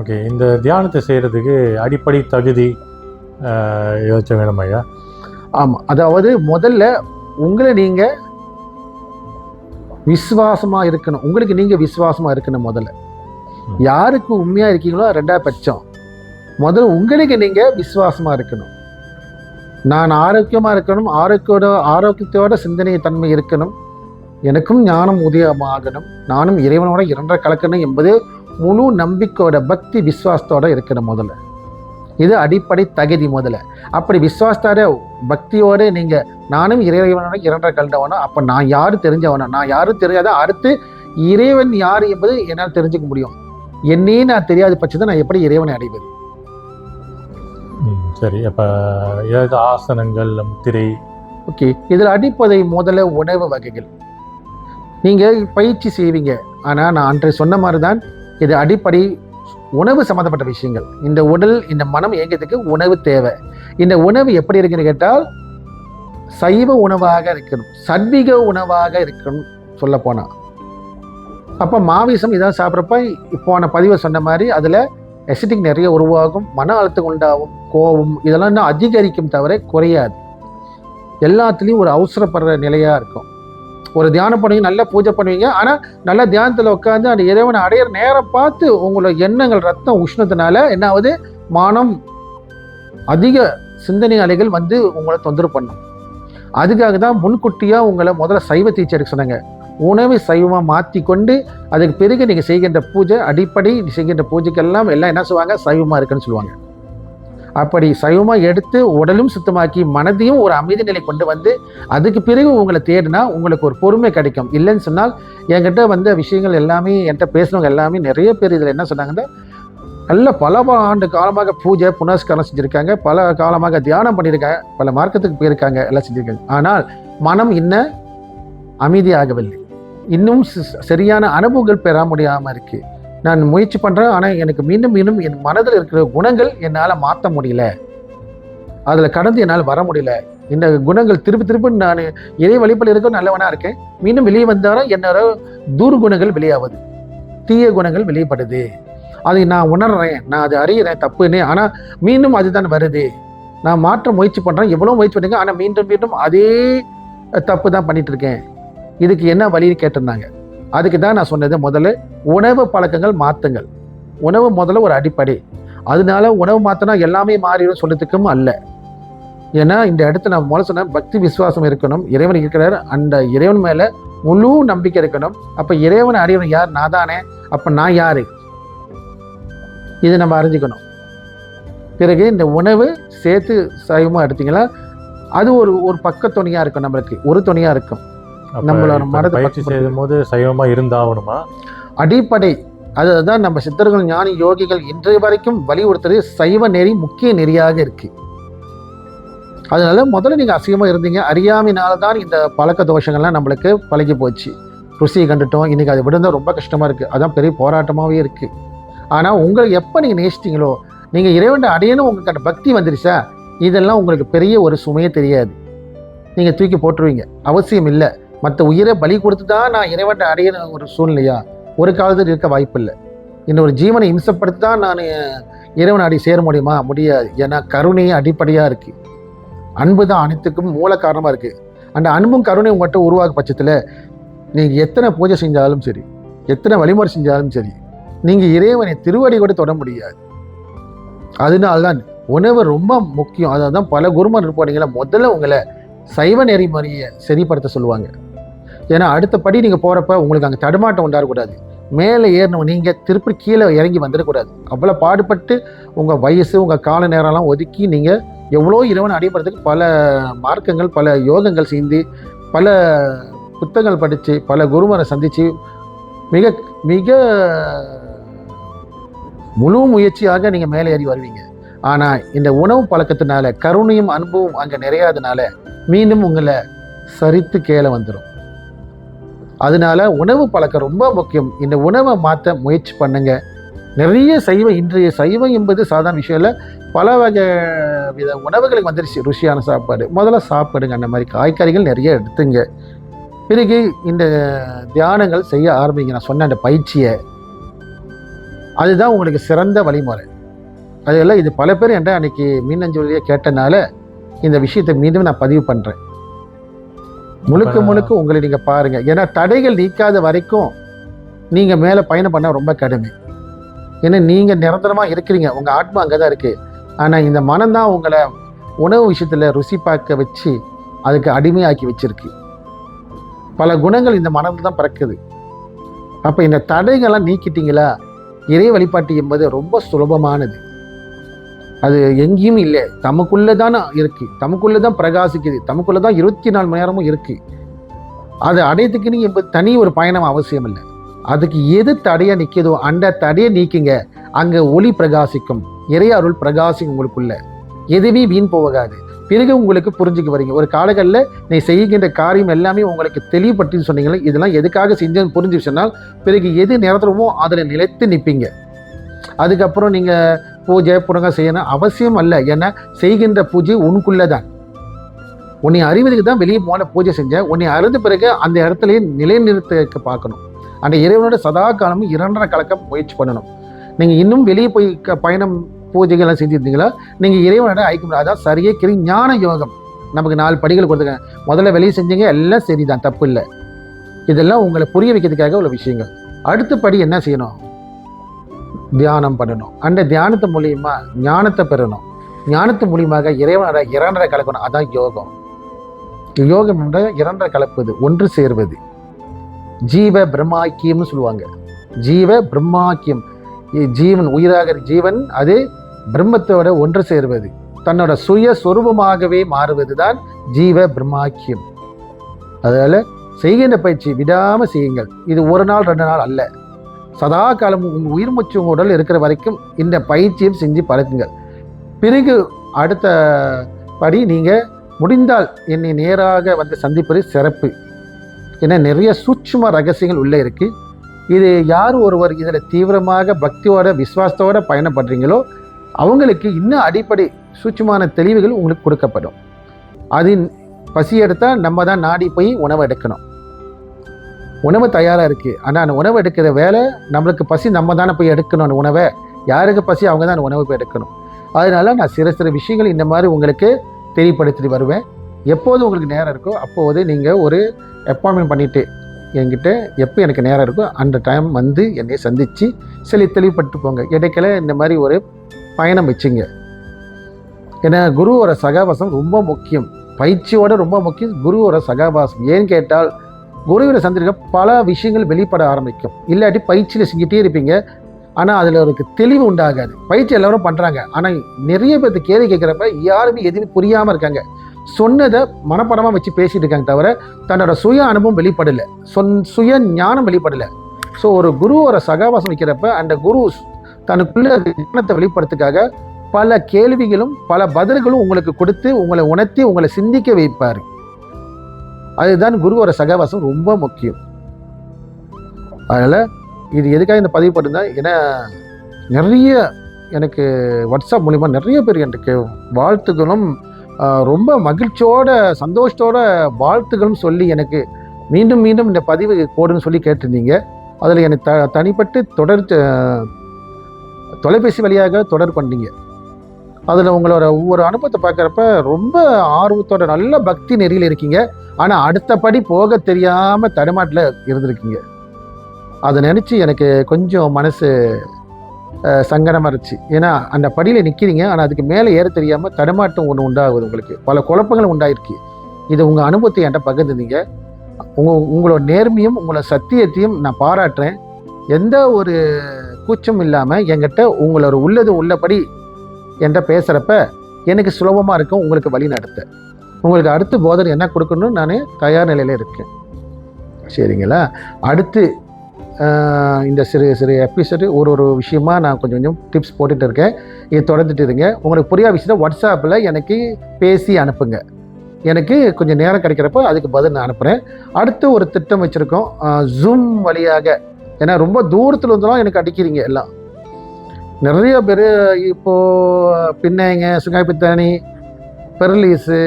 Okay இந்த தியானத்தை செய்கிறதுக்கு அடிப்படை தகுதி ஏதாச்சும் வேணும் ஐயா? ஆமாம் அதாவது முதல்ல உங்களை நீங்கள் விசுவாசமாக இருக்கணும். உங்களுக்கு நீங்கள் விசுவாசமாக இருக்கணும் முதல்ல. யாருக்கு உண்மையாக இருக்கீங்களோ ரெண்டாவது பட்சம். முதல்ல உங்களுக்கு நீங்கள் விசுவாசமாக இருக்கணும். நான் ஆரோக்கியமாக இருக்கணும் ஆரோக்கியோட ஆரோக்கியத்தோட சிந்தனை தன்மை இருக்கணும். எனக்கும் ஞானம் உதயமாகணும். நானும் இறைவனோட இரண்டரை கலக்கணும் என்பது முழு நம்பிக்கையோட பக்தி விசுவாசத்தோட இருக்கணும் முதல்ல. இது அடிப்படை தகுதி முதல்ல. அப்படி விசுவாசத்தோட பக்தியோடு நீங்கள் நானும் இறைவனோட இரண்டரை கலந்தவனோ அப்போ நான் யாரு தெரிஞ்சவனோ? நான் யாரும் தெரியாத அடுத்து இறைவன் யார் என்பது என்னால் தெரிஞ்சுக்க முடியும். என்னையே நான் தெரியாத பட்சத்தை நான் எப்படி இறைவனை அடைவது? சரி. அப்போ ஏதாவது ஆசனங்கள் முத்திரை? ஓகே. இதில் அடிப்படை முதல்ல உணவு வகைகள். நீங்கள் பயிற்சி செய்வீங்க. ஆனால் நான் அன்றை சொன்ன மாதிரி தான் இது அடிப்படை உணவு சம்மந்தப்பட்ட விஷயங்கள். இந்த உடல் இந்த மனம் இயங்கிறதுக்கு உணவு தேவை. இந்த உணவு எப்படி இருக்குன்னு கேட்டால் சைவ உணவாக இருக்கணும். சத்விக உணவாக இருக்கணும் சொல்ல போனால் அப்போ மாவிசம் இதான் சாப்பிட்றப்ப இப்போன பதிவை சொன்ன மாதிரி அதில் எசிட்டிக் நிறைய உருவாகும் மன அழுத்தம் உண்டாகும் கோபம் இதெல்லாம் இன்னும் அதிகரிக்கும் தவிர குறையாது. எல்லாத்துலேயும் ஒரு அவசரப்படுற நிலையாக இருக்கும். ஒரு தியானம் பண்ணுவீங்க நல்லா பூஜை பண்ணுவீங்க. ஆனால் நல்லா தியானத்தில் உட்காந்து அந்த இறைவனை அடையிற நேரம் பார்த்து உங்களோட எண்ணங்கள் ரத்தம் உஷ்ணத்தினால என்ன ஆகுது? அதிக சிந்தனை அலைகள் வந்து உங்களை தொந்தரவு பண்ணும். அதுக்காக தான் முன்கூட்டியாக உங்களை முதல்ல சைவ டீச்சருக்கு சொன்னாங்க. உணவை சைவமாக மாற்றி கொண்டு அதுக்கு பிறகு நீங்கள் செய்கின்ற பூஜை அடிப்படை நீ செய்கின்ற பூஜைக்கெல்லாம் எல்லாம் என்ன சொல்லுவாங்க? சைவமாக இருக்குன்னு சொல்லுவாங்க. அப்படி சைவமாக எடுத்து உடலும் சுத்தமாக்கி மனதையும் ஒரு அமைதி நிலை கொண்டு வந்து அதுக்கு பிறகு உங்களை தேடினா உங்களுக்கு ஒரு பொறுமை கிடைக்கும். இல்லைன்னு சொன்னால் என்கிட்ட வந்த விஷயங்கள் எல்லாமே என்கிட்ட பேசுனவங்க எல்லாமே நிறைய பேர் இதில் என்ன சொன்னாங்கன்னா நல்ல பல ஆண்டு காலமாக பூஜை புனஸ்காரம் செஞ்சுருக்காங்க. பல காலமாக தியானம் பண்ணியிருக்காங்க பல மார்க்கத்துக்கு போயிருக்காங்க எல்லாம் செஞ்சுருக்காங்க. ஆனால் மனம் இன்னும் அமைதியாகவில்லை. இன்னும் சரியான அனுபவங்கள் பெற முடியாமல் இருக்குது நான் முயற்சி பண்ணுறேன் ஆனால் எனக்கு மீண்டும் மீண்டும் என் மனதில் இருக்கிற குணங்கள் என்னால் மாற்ற முடியல. அதில் கடந்து என்னால் வர முடியல. இந்த குணங்கள் திருப்பி திருப்பி நான் இறை வழிபாடு இருக்க நல்லவனாக இருக்கேன். மீண்டும் வெளியே வந்தாலும் என்னோட துர்குணங்கள் வெளியாகுது தீய குணங்கள் வெளியப்படுது அதை நான் உணர்றேன் நான் அதை அறிகிறேன் தப்புன்னு. ஆனால் மீண்டும் அதுதான் வருது. நான் மாற்ற முயற்சி பண்ணுறேன் எவ்வளோ முயற்சி பண்ணுங்க ஆனால் மீண்டும் மீண்டும் அதே தப்பு தான் பண்ணிகிட்டு இருக்கேன். இதுக்கு என்ன வழின்னு கேட்டிருந்தாங்க. அதுக்கு தான் நான் சொன்னது முதல்ல உணவு பழக்கங்கள் மாற்றுங்கள் உணவு முதல்ல ஒரு அடிப்படை. அதனால உணவு மாற்றினா எல்லாமே மாறிடும் சொல்லுறதுக்கும் அல்ல. ஏன்னா இந்த இடத்துல நான் முதல்ல சொன்னேன் பக்தி விசுவாசம் இருக்கணும். இறைவன் இருக்கிறார். அந்த இறைவன் மேலே முழு நம்பிக்கை இருக்கணும். அப்போ இறைவனை அறிவன் யார்? நான் தானே. அப்போ நான் யார்? இதை நம்ம அறிஞ்சுக்கணும். பிறகு இந்த உணவு சேர்த்து சைவமாக எடுத்தீங்களா அது ஒரு ஒரு பக்க துணியாக இருக்கும் நம்மளுக்கு. ஒரு துணியாக இருக்கும். நம்மளோட மனதை பயிற்சி செய்யும் போது சைவமாக இருந்தாகணுமா? அடிப்படை. அதுதான் நம்ம சித்தர்கள் ஞானி யோகிகள் இன்றைய வரைக்கும் வலியுறுத்துறது சைவ நெறி முக்கிய நெறியாக இருக்கு. அதனால முதல்ல நீங்க அசிங்கமா இருந்தீங்க. அறியாமையினால தான் இந்த பழக்க தோஷங்கள்லாம் நம்மளுக்கு பழகி போச்சு. ருசியை கண்டுட்டோம். இன்னைக்கு அதை விடுந்தா ரொம்ப கஷ்டமா இருக்கு. அதான் பெரிய போராட்டமாவே இருக்கு. ஆனா உங்களை எப்ப நீங்க நேசிட்டீங்களோ நீங்க இறைவன் அடையணும் உங்களுக்கு அந்த பக்தி வந்துருச்சா இதெல்லாம் உங்களுக்கு பெரிய ஒரு சுமையே தெரியாது. நீங்க தூக்கி போட்டுருவீங்க. அவசியம் இல்லை. மற்ற உயிரை பலி கொடுத்து தான் நான் இறைவன் அடையிற ஒரு சூழ்நிலையா? ஒரு காலத்தில் இருக்க வாய்ப்பில்லை. இன்னொரு ஜீவனை இம்சப்படுத்தி தான் நான் இறைவன் அடி சேர முடியுமா? முடியாது. ஏன்னா கருணையே அடிப்படையாக இருக்குது அன்பு தான் அனைத்துக்கும் மூல காரணமாக இருக்குது அந்த அன்பும் கருணையும் உங்கள்கிட்ட உருவாக்க பட்சத்தில் நீங்கள் எத்தனை பூஜை செஞ்சாலும் சரி எத்தனை வழிமுறை செஞ்சாலும் சரி நீங்கள் இறைவனை திருவடி கூட தொட முடியாது. அதனால்தான் உணவு ரொம்ப முக்கியம். அதை தான் பல குருமார் இருப்பாங்களா முதல்ல உங்களை சைவ நெறிமுறையை சரிப்படுத்த சொல்லுவாங்க. ஏன்னா அடுத்த படி நீங்கள் போகிறப்ப உங்களுக்கு அங்கே தடுமாட்டம் உண்டாடக்கூடாது மேலே ஏறணும் நீங்கள் திருப்பி கீழே இறங்கி வந்துடக்கூடாது. அவ்வளோ பாடுபட்டு உங்கள் வயசு உங்கள் கால நேரம்லாம் ஒதுக்கி நீங்கள் எவ்வளோ இறைவன் அடைபடுறதுக்கு பல மார்க்கங்கள் பல யோகங்கள் செய்து பல புத்தகங்கள் படித்து பல குருமரை சந்தித்து மிக மிக முழு முயற்சியாக நீங்கள் மேலே ஏறி வருவீங்க. ஆனால் இந்த உணவு பழக்கத்தினால கருணையும் அன்பும் அங்கே நிறையாதனால மீண்டும் உங்களை சரித்து கீழே வந்துடும் அதனால உணவு பழக்கம் ரொம்ப முக்கியம். இந்த உணவை மாற்ற முயற்சி பண்ணுங்க. நிறைய சைவம் இன்றைய சைவம் என்பது சாதாரண விஷயம் இல்லை. பல வகை வித உணவுகளுக்கு வந்துருச்சு. ருசியான சாப்பாடு. முதல்ல சாப்பிடுங்க. அந்த மாதிரி காய்கறிகள் நிறைய எடுத்துங்க. பிறகு இந்த தியானங்கள் செய்ய ஆரம்பிங்க. நான் சொன்ன அந்த பயிற்சியை. அதுதான் உங்களுக்கு சிறந்த வழிமுறை. அதெல்லாம் இது பல பேர் என்கிட்ட அன்றைக்கி மீனஞ்சொலியை கேட்டனால இந்த விஷயத்தை மீண்டும் நான் பதிவு பண்ணுறேன் முழுக்க முழுக்க உங்களை நீங்கள் பாருங்கள் ஏன்னா தடைகள் நீக்காத வரைக்கும் நீங்கள் மேலே பயணம் பண்ண ரொம்ப கடுமை. ஏன்னா நீங்கள் நிரந்தரமாக இருக்கிறீங்க. உங்கள் ஆத்மா அங்கே தான் இருக்குது ஆனால் இந்த மனம்தான் உங்களை உணவு விஷயத்தில் ருசி பார்க்க வச்சு அதுக்கு அடிமையாக்கி வச்சிருக்கு. பல குணங்கள் இந்த மனதில் தான் பிறக்குது. அப்போ இந்த தடைகள்லாம் நீக்கிட்டீங்களா? இறை வழிபாட்டு என்பது ரொம்ப சுலபமானது. அது எங்கேயும் இல்லை. தமக்குள்ளே தான் இருக்குது தமக்குள்ளே தான் பிரகாசிக்குது. தமக்குள்ளே தான் இருபத்தி நாலு மணி நேரமும் இருக்குது அது அடையத்துக்குன்னு என்பது தனி ஒரு பயணம் அவசியம் இல்லை. அதுக்கு எது தடையாக நிற்கிதோ அந்த தடையை நீக்குங்க. அங்கே ஒளி பிரகாசிக்கும். இறை அருள் பிரகாசிக்கும் உங்களுக்குள்ள. எதுவுமே வீண் போகாது. பிறகு உங்களுக்கு புரிஞ்சுக்க வரீங்க ஒரு காலங்களில் நீ செய்கின்ற காரியம் எல்லாமே உங்களுக்கு தெளிவுபட்டு சொன்னீங்களே இதெல்லாம் எதுக்காக செஞ்சேன்னு புரிஞ்சு சொன்னால் பிறகு எது நிறத்துறமோ அதில் நிலைத்து நிற்பீங்க. அதுக்கப்புறம் நீங்கள் பூஜை புனகம் செய்யணும் அவசியம் அல்ல. ஏன்னா செய்கின்ற பூஜை உனக்குள்ளே தான் உன்னை அறிவதுக்கு தான் வெளியே போன பூஜை செஞ்ச உன்னை அறிந்த பிறகு அந்த இடத்துலயே நிலைநிறுத்த பார்க்கணும். அந்த இறைவனோட சதா காலமும் இரண்டரை கலக்க முயற்சி பண்ணணும். நீங்கள் இன்னும் வெளியே போய் க- பயணம் பூஜைகள்லாம் செஞ்சுருந்தீங்களா? நீங்கள் இறைவனோட ஐக்கியம் அதான் சரியே கிரி ஞான யோகம். நமக்கு நாலு படிகள் கொடுத்துருக்காங்க. முதல்ல வெளியே செஞ்சீங்க எல்லாம் சரிதான் தப்பு இல்லை. இதெல்லாம் உங்களை புரிய வைக்கிறதுக்காக உள்ள விஷயங்கள். அடுத்த படி என்ன செய்யணும்? தியானம் பண்ணணும். அந்த தியானத்து மூலியமா ஞானத்தை பெறணும். ஞானத்து மூலியமாக இறைவனோட இரண்டரை கலக்கணும். அதான் யோகம். யோகம் என்ற இரண்டரை கலப்பது ஒன்று சேர்வது. ஜீவ பிரம்மாக்கியம்னு சொல்லுவாங்க. ஜீவ பிரம்மாக்கியம். ஜீவன் உயிராக ஜீவன் அது பிரம்மத்தோட ஒன்று சேர்வது. தன்னோட சுய சொரூபமாகவே மாறுவது தான் ஜீவ பிரம்மாக்கியம். அதனால செய்கின்ற பயிற்சி விடாமல் செய்யுங்கள். இது ஒரு நாள் ரெண்டு நாள் அல்ல. சதா காலம் உங்கள் உயிர் மூச்சு உடல் இருக்கிற வரைக்கும் இந்த பயிற்சியும் செஞ்சு பழக்குங்கள். பிறகு அடுத்த படி நீங்கள் முடிந்தால் என்னை நேராக வந்து சந்திப்பது சிறப்பு. ஏன்னா நிறைய சூட்சும ரகசியங்கள் உள்ளே இருக்குது இது யார் ஒருவர் இதில் தீவிரமாக பக்தியோட விசுவாசத்தோட பயணப்படுறீங்களோ அவங்களுக்கு இன்னும் அடிப்படை சூட்சமான தெளிவுகள் உங்களுக்கு கொடுக்கப்படும். அதின் பசி எடுத்தால் நம்ம தான் நாடி போய் உணவு எடுக்கணும். உணவு தயாராக இருக்குது ஆனால் அந்த உணவு எடுக்கிற வேலை நம்மளுக்கு பசி நம்ம தானே போய் எடுக்கணும் அந்த உணவை. யாருக்கு பசி அவங்க தான் அந்த உணவு போய் எடுக்கணும். அதனால நான் சிறு சிறு விஷயங்கள் இந்த மாதிரி உங்களுக்கு தெரியப்படுத்திட்டு வருவேன். எப்போது உங்களுக்கு நேரம் இருக்கோ அப்போது நீங்கள் ஒரு அப்பாயின்மெண்ட் பண்ணிவிட்டு என்கிட்ட எப்போ எனக்கு நேரம் இருக்கோ அந்த டைம் வந்து என்னை சந்தித்து சில தெளிவுபட்டு போங்க. இடைக்கல இந்த மாதிரி ஒரு பயணம் வச்சுங்க. ஏன்னா குருவோட சகாபாசம் ரொம்ப முக்கியம். பயிற்சியோட ரொம்ப முக்கியம். குருவோட சகாபாசம் ஏன்னு கேட்டால் குருவினை சந்திருக்க பல விஷயங்கள் வெளிப்பட ஆரம்பிக்கும். இல்லாட்டி பயிற்சியில் செஞ்சுட்டே இருப்பீங்க. ஆனால் அதில் அவருக்கு தெளிவு உண்டாகாது. பயிற்சி எல்லாரும் பண்ணுறாங்க ஆனால் நிறைய பேர்த்து கேள்வி கேட்குறப்ப யாருமே எதுவுமே புரியாமல் இருக்காங்க. சொன்னதை மனப்படமாக வச்சு பேசிட்டு இருக்காங்க தவிர தன்னோட சுய அனுபவம் வெளிப்படலை. சொன் சுய ஞானம் வெளிப்படலை. ஸோ ஒரு குருவோட சகவாசம் வைக்கிறப்ப அந்த குரு தனக்குள்ள ஞானத்தை வெளிப்படுத்துக்காக பல கேள்விகளும் பல பதில்களும் உங்களுக்கு கொடுத்து உங்களை உணர்த்தி உங்களை சிந்திக்க வைப்பார். அதுதான் குருவோட சகவாசம் ரொம்ப முக்கியம். அதனால் இது எதுக்காக இந்த பதிவு பண்ணுந்தா ஏன்னா நிறைய எனக்கு வாட்ஸ்அப் மூலிமா நிறைய பேர் எனக்கு வாழ்த்துக்களும் ரொம்ப மகிழ்ச்சியோட சந்தோஷத்தோட வாழ்த்துக்களும் சொல்லி எனக்கு மீண்டும் மீண்டும் இந்த பதிவு போடுன்னு சொல்லி கேட்டிருந்தீங்க. அதில் எனக்கு த தனிப்பட்டு தொடர் தொலைபேசி வழியாக தொடர் பண்ணீங்க அதில் உங்களோட ஒவ்வொரு அனுபவத்தை பார்க்குறப்ப ரொம்ப ஆர்வத்தோட நல்ல பக்தி நெறியில் இருக்கீங்க. ஆனால் அடுத்தபடி போக தெரியாமல் தடுமாட்டில் இருந்திருக்கீங்க. அதை நினச்சி எனக்கு கொஞ்சம் மனசு சங்கடமாக இருந்துச்சு. ஏன்னா அந்த படியில் நிற்கிறீங்க ஆனால் அதுக்கு மேலே ஏற தெரியாமல் தடுமாட்டம் ஒன்று உண்டாகுது உங்களுக்கு. பல குழப்பங்கள் உண்டாயிருக்கு. இது உங்கள் அனுபவத்தை என்கிட்ட பகிர்ந்துருந்தீங்க உங்கள் உங்களோட நேர்மையும் உங்களோட சத்தியத்தையும் நான் பாராட்டுறேன். எந்த ஒரு கூச்சம் இல்லாமல் என்கிட்ட உங்களோட உள்ளது உள்ளபடி என்கிட்ட பேசுகிறப்ப எனக்கு சுலபமாக இருக்கும் உங்களுக்கு வழி நடத்த. உங்களுக்கு அடுத்து போதனை என்ன கொடுக்கணும்னு நான் தயார் நிலையில் இருக்கேன். சரிங்களா? அடுத்து இந்த சிறு சிறு எபிசோடு ஒரு ஒரு விஷயமா நான் கொஞ்சம் கொஞ்சம் டிப்ஸ் போட்டுட்டு இருக்கேன். இது தொடர்ந்துட்டு இருங்க. உங்களுக்கு புரியாத விஷயத்தை வாட்ஸ்அப்பில் எனக்கு பேசி அனுப்புங்க. எனக்கு கொஞ்சம் நேரம் கிடைக்கிறப்போ அதுக்கு பதில் நான் அனுப்புகிறேன் அடுத்து ஒரு திட்டம் வச்சுருக்கோம். ஜூம் வழியாக. ஏன்னா ரொம்ப தூரத்தில் இருந்தாலும் எனக்கு அடிக்கிறீங்க எல்லாம். நிறைய பேர் இப்போது பின்னைங்க சுங்காய்பித்தானி பெர்லீஸு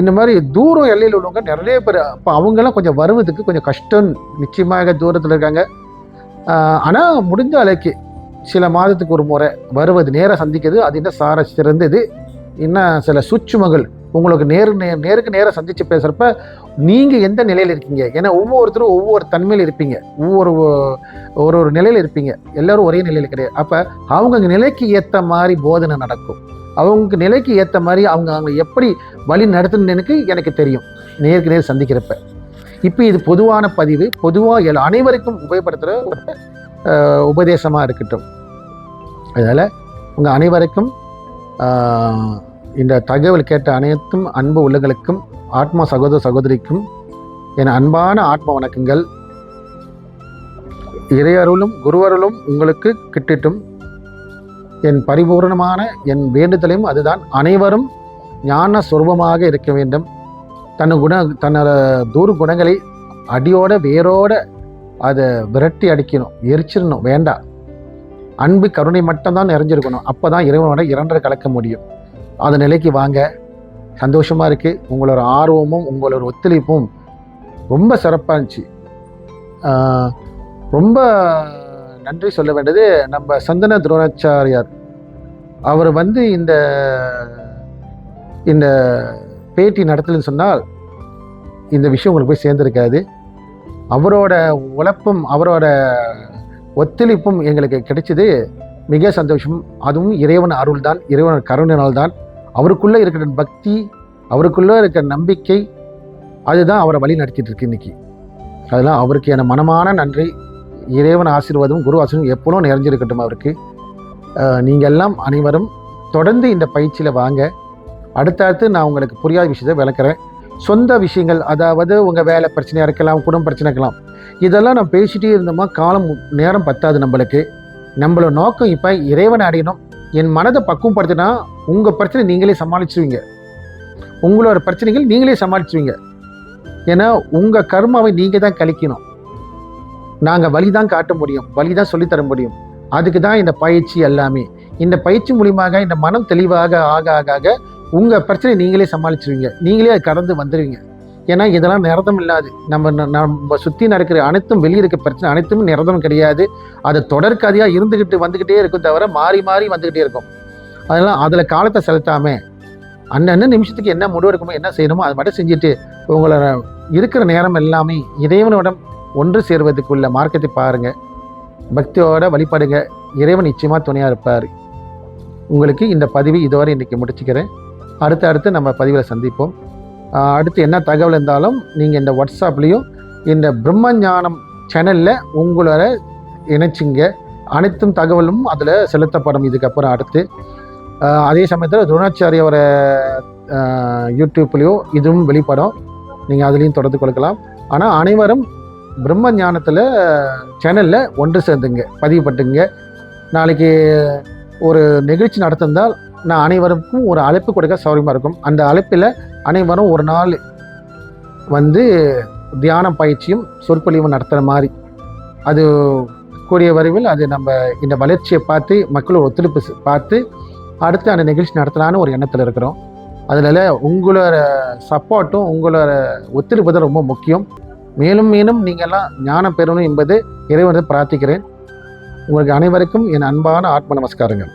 இந்த மாதிரி தூரம் எல்லையில் உள்ளவங்க நிறைய பேர். அப்போ அவங்கெல்லாம் கொஞ்சம் வருவதுக்கு கொஞ்சம் கஷ்டம். நிச்சயமாக தூரத்தில் இருக்காங்க. ஆனால் முடிஞ்ச அளவுக்கு சில மாதத்துக்கு ஒரு முறை வருவது நேராக சந்திக்கிறது அது இன்னும் சார சிறந்தது இன்னும் சில சூட்சுமங்கள் உங்களுக்கு நேரு நே நேருக்கு நேராக சந்தித்து பேசுகிறப்ப நீங்கள் எந்த நிலையில் இருக்கீங்க? ஏன்னா ஒவ்வொருத்தரும் ஒவ்வொரு தன்மையில் இருப்பீங்க. ஒவ்வொரு ஒரு ஒரு நிலையில் இருப்பீங்க. எல்லோரும் ஒரே நிலையில் கிடையாது. அப்போ அவங்க நிலைக்கு ஏற்ற மாதிரி போதனை நடக்கும். அவங்க நிலைக்கு ஏற்ற மாதிரி அவங்க அவங்க எப்படி வழி நடத்தணும்னு எனக்கு தெரியும். நேருக்கு நேர் சந்திக்கிறப்ப. இப்போ இது பொதுவான பதிவு. பொதுவாக எல் அனைவருக்கும் உபயோகப்படுத்துகிற ஒரு உபதேசமாக இருக்கட்டும். அதனால் உங்கள் அனைவருக்கும் இந்த தகவல் கேட்ட அனைத்தும் அன்பு உள்ளங்களுக்கும் ஆத்மா சகோதர சகோதரிக்கும் என் அன்பான ஆத்ம வணக்கங்கள். இறையருளும் குருவருளும் உங்களுக்கு கிட்டிட்டும். என் பரிபூர்ணமான என் வேண்டுதலையும் அதுதான் அனைவரும் ஞான சொருபமாக இருக்க வேண்டும். தன் குண தன்னோட தூர குணங்களை அடியோட வேரோட அதை விரட்டி அடிக்கணும் எரிச்சிடணும் வேண்டாம் அன்பு கருணை மட்டும்தான் நிறைஞ்சிருக்கணும். அப்போ தான் இறைவனோட இரண்டரை கலக்க முடியும். அந்த நிலைக்கு வாங்க. சந்தோஷமாக இருக்குது உங்களோட ஆர்வமும் உங்களோட ஒத்துழைப்பும் ரொம்ப சிறப்பாக இருந்துச்சு. ரொம்ப நன்றி சொல்ல வேண்டியது நம்ம சந்தன துரோணாச்சாரியார். அவர் வந்து இந்த இந்த பேட்டி நடத்தலன்னு சொன்னால் இந்த விஷயம் உங்களுக்கு போய் சேர்ந்துருக்காது. அவரோட உழைப்பும் அவரோட ஒத்துழைப்பும் எங்களுக்கு கிடைச்சது மிக சந்தோஷம். அதுவும் இறைவன் அருள் தான் இறைவன் கருணையினால் தான் அவருக்குள்ளே இருக்கிற பக்தி அவருக்குள்ளே இருக்கிற நம்பிக்கை அதுதான் அவரை வழி நடத்திட்டு இருக்கு இன்னைக்கு. அதெல்லாம் அவருக்கு என மனமான நன்றி. இறைவன் ஆசீர்வாதம் குரு ஆசீர்வாதம் எப்பவும் நிறைஞ்சிருக்கட்டும் அவருக்கு. நீங்கள் எல்லாம் அனைவரும் தொடர்ந்து இந்த பயிற்சியில் வாங்க. அடுத்தடுத்து நான் உங்களுக்கு புரியாத விஷயத்தை விளக்குறேன். சொந்த விஷயங்கள் அதாவது உங்கள் வேலை பிரச்சனையாக இருக்கலாம் குடும்ப பிரச்சனை இருக்கலாம் இதெல்லாம் நான் பேசிட்டே இருந்தோமா காலம் நேரம் பத்தாது நம்மளுக்கு. நம்மளோட நோக்கம் இப்போ இறைவனை அடையணும். என் மனதை பக்குவப்படுத்தினா உங்கள் பிரச்சனை நீங்களே சமாளிச்சுவீங்க உங்களோட பிரச்சனைகள் நீங்களே சமாளிச்சுவீங்க ஏன்னா உங்கள் கர்மாவை நீங்கள் தான் கழிக்கணும். நாங்கள் வழி தான் காட்ட முடியும். வழி தான் சொல்லித்தர முடியும். அதுக்கு தான் இந்த பயிற்சி எல்லாமே. இந்த பயிற்சி மூலியமாக இந்த மனம் தெளிவாக ஆக ஆக ஆக உங்கள் பிரச்சனை நீங்களே சமாளிச்சிருவீங்க. நீங்களே அது கடந்து வந்துடுவீங்க ஏன்னா இதெல்லாம் நிரதம் இல்லாது. நம்ம நம்ம சுற்றி நடக்கிற அனைத்தும் வெளியே இருக்க பிரச்சனை அனைத்தும் நிரதம் கிடையாது. அது தொடர்கதையாக இருந்துக்கிட்டு வந்துக்கிட்டே இருக்கும் தவிர மாறி மாறி வந்துக்கிட்டே இருக்கும். அதெல்லாம் அதில் காலத்தை செலுத்தாமல் அன்னன்ன நிமிஷத்துக்கு என்ன முடிவு இருக்குமோ என்ன செய்யணுமோ அதை மட்டும் செஞ்சுட்டு உங்களோட இருக்கிற நேரம் எல்லாமே இறைவனிடம் ஒன்று சேர்வதுக்குள்ள மார்க்கத்தை பாருங்கள் பக்தியோட வழிபாடுங்க. இறைவன் நிச்சயமாக துணையாக இருப்பார். உங்களுக்கு இந்த பதிவு இதுவரை இன்றைக்கி முடிச்சுக்கிறேன். அடுத்து அடுத்து நம்ம பதிவில் சந்திப்போம். அடுத்து என்ன தகவல் இருந்தாலும் நீங்கள் இந்த வாட்ஸ்அப்லேயும் இந்த பிரம்மஞானம் சேனலில் உங்களோட இணைச்சிங்க. அனைத்தும் தகவலும் அதில் செலுத்தப்படும். இதுக்கப்புறம் அடுத்து அதே சமயத்தில் துரோணாச்சாரியோட யூடியூப்லேயும் இதுவும் வெளிப்படும். நீங்கள் அதுலேயும் தொடர்ந்து கொடுக்கலாம் ஆனால் அனைவரும் பிரம்ம ஞானத்தில் சேனலில் ஒன்று சேர்ந்துங்க பதிவுபட்டுங்க. நாளைக்கு ஒரு நிகழ்ச்சி நடத்திருந்தால் நான் அனைவருக்கும் ஒரு அழைப்பு கொடுக்க சௌரியமாக இருக்கும். அந்த அழைப்பில் அனைவரும் ஒரு நாள் வந்து தியான பயிற்சியும் சொற்பொழிவும் நடத்துகிற மாதிரி. அது கூடிய வரைவில் அது நம்ம இந்த வளர்ச்சியை பார்த்து மக்களோட ஒத்துழைப்பு பார்த்து அடுத்து அந்த நிகழ்ச்சி நடத்தலான்னு ஒரு எண்ணத்தில் இருக்கிறோம். அதில் உங்களோட சப்போர்ட்டும் உங்களோட ஒத்துழைப்பு தான் ரொம்ப முக்கியம். மேலும் மேலும் நீங்கள்லாம் ஞானம் பெறணும் என்பது இறைவனது பிரார்த்திக்கிறேன். உங்களுக்கு அனைவருக்கும் என் அன்பான ஆத்ம நமஸ்காரங்கள்.